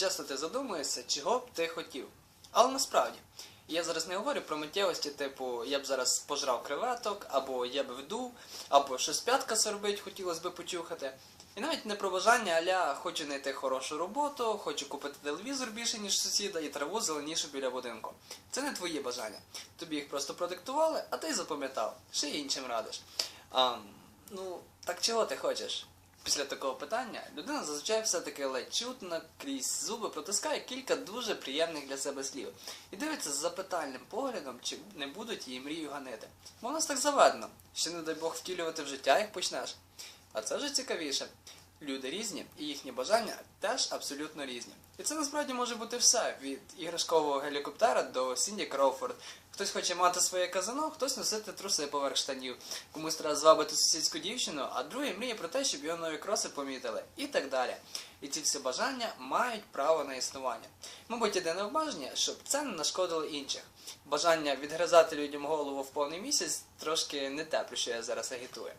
часто ти задумуєшся, чого б ти хотів. Але насправді, я зараз не говорю про миттєвості, типу, я б зараз пожрав креветок, або я б вдув, або щось п'ятка робить, хотілося б почухати. І навіть не про бажання аля хочу знайти хорошу роботу, хочу купити телевізор більше, ніж сусіда, і траву зеленішу біля будинку. Це не твої бажання. Тобі їх просто продиктували, а ти запам'ятав. Ще й іншим радиш. А, ну, так чого ти хочеш? Після такого питання людина зазвичай все-таки ледь чутно крізь зуби протискає кілька дуже приємних для себе слів і дивиться з запитальним поглядом, чи не будуть її мрію ганити. Бо в нас так заведено, що не дай Бог втілювати в життя, як почнеш. А це вже цікавіше. Люди різні, і їхні бажання теж абсолютно різні. І це насправді може бути все від іграшкового гелікоптера до Сінді Кроуфорд. Хтось хоче мати своє казано, хтось носити труси поверх штанів, комусь треба звабити сусідську дівчину, а другий мріє про те, щоб його нові кроси помітили, і так далі. І ці всі бажання мають право на існування. Мабуть, єдине обмеження, щоб це не нашкодило інших. Бажання відгризати людям голову в повний місяць трошки не те, про що я зараз агітую.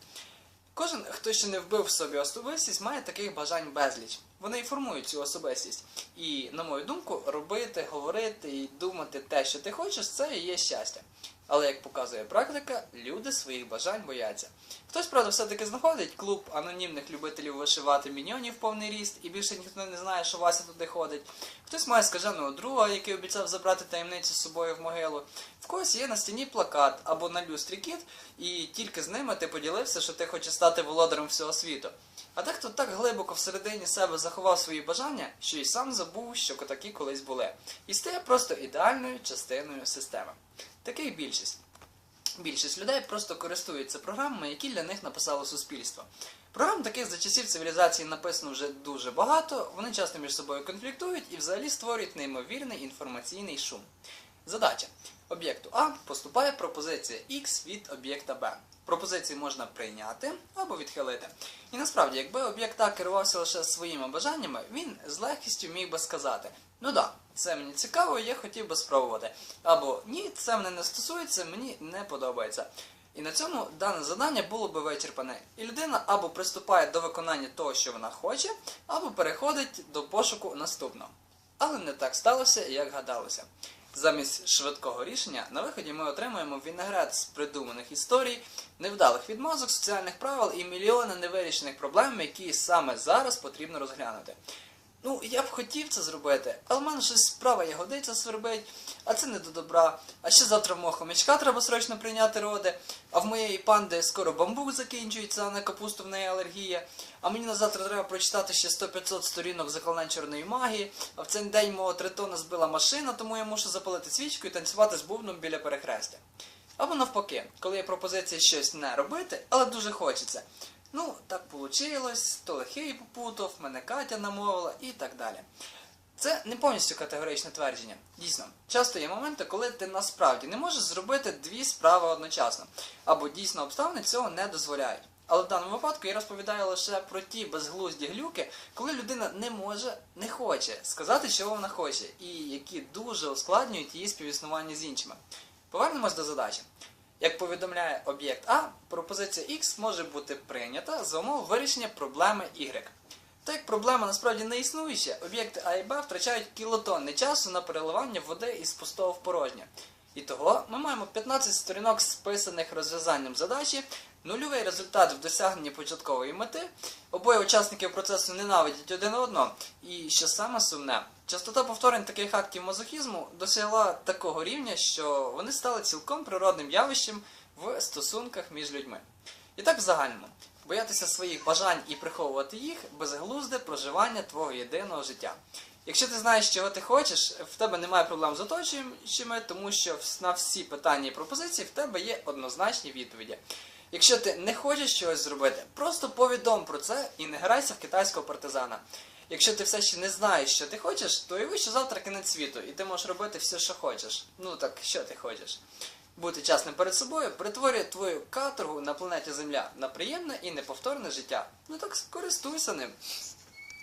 Кожен, хто ще не вбив в собі особистість, має таких бажань безліч. Вони і формують цю особистість. І, на мою думку, робити, говорити і думати те, що ти хочеш, це і є щастя. Але як показує практика, люди своїх бажань бояться. Хтось, правда, все-таки знаходить клуб анонімних любителів вишивати міньйонів повний ріст, і більше ніхто не знає, що Вася туди ходить. Хтось має скаженого друга, який обіцяв забрати таємницю з собою в могилу. В когось є на стіні плакат або на люстрі кіт, і тільки з ними ти поділився, що ти хочеш стати володарем всього світу. А дехто так глибоко всередині себе заховав свої бажання, що й сам забув, що такі колись були, і стає просто ідеальною частиною системи. Таких більшість. Більшість людей просто користуються програмами, які для них написало суспільство. Програм таких за часів цивілізації написано вже дуже багато, вони часто між собою конфліктують і взагалі створюють неймовірний інформаційний шум. Задача. Об'єкту А поступає пропозиція X від об'єкта Б. Пропозиції можна прийняти або відхилити. І насправді, якби об'єкт А керувався лише своїми бажаннями, він з легкістю міг би сказати: ну да, це мені цікаво, я хотів би спробувати. Або ні, це мене не стосується, мені не подобається. І на цьому дане завдання було би вичерпане. І людина або приступає до виконання того, що вона хоче, або переходить до пошуку наступного. Але не так сталося, як гадалося. Замість швидкого рішення на виході ми отримуємо вінегрет з придуманих історій, невдалих відмазок, соціальних правил і мільйони невирішених проблем, які саме зараз потрібно розглянути. Ну, я б хотів це зробити, але в мене щось справа ягодиця свербить, а це не до добра. А ще завтра в мого хомячка треба срочно прийняти роди, а в моєї панди скоро бамбук закінчується, а на капусту в неї алергія. А мені на завтра треба прочитати ще 100-500 сторінок заклинань чорної магії, а в цей день мого тритона збила машина, тому я мушу запалити свічку і танцювати з бубном біля перехрестя. Або навпаки, коли є пропозиція щось не робити, але дуже хочеться. Ну, так получилось, то лихий попутав, мене Катя намовила і так далі. Це не повністю категоричне твердження. Дійсно, часто є моменти, коли ти насправді не можеш зробити дві справи одночасно, або дійсно обставини цього не дозволяють. Але в даному випадку я розповідаю лише про ті безглузді глюки, коли людина не може, не хоче сказати, чого вона хоче, і які дуже ускладнюють її співіснування з іншими. Повернемось до задачі. Як повідомляє об'єкт А, пропозиція X може бути прийнята за умов вирішення проблеми Y. Так як проблема насправді не існуюча, об'єкти А і Б втрачають кілотонни часу на переливання води із пустого в порожнє. І того ми маємо 15 сторінок списаних розв'язанням задачі, нульовий результат в досягненні початкової мети, обоє учасників процесу ненавидять один одного, і що саме сумне, частота повторень таких актів мазохізму досягла такого рівня, що вони стали цілком природним явищем в стосунках між людьми. І так в загальному. Боятися своїх бажань і приховувати їх безглузде проживання твого єдиного життя. Якщо ти знаєш, чого ти хочеш, в тебе немає проблем з оточуючими, тому що на всі питання і пропозиції в тебе є однозначні відповіді. Якщо ти не хочеш чогось зробити, просто повідом про це і не грайся в китайського партизана. Якщо ти все ще не знаєш, що ти хочеш, то уяви, що завтра кінець світу, і ти можеш робити все, що хочеш. Ну так що ти хочеш? Бути чесним перед собою перетворює твою каторгу на планеті Земля на приємне і неповторне життя. Ну так користуйся ним.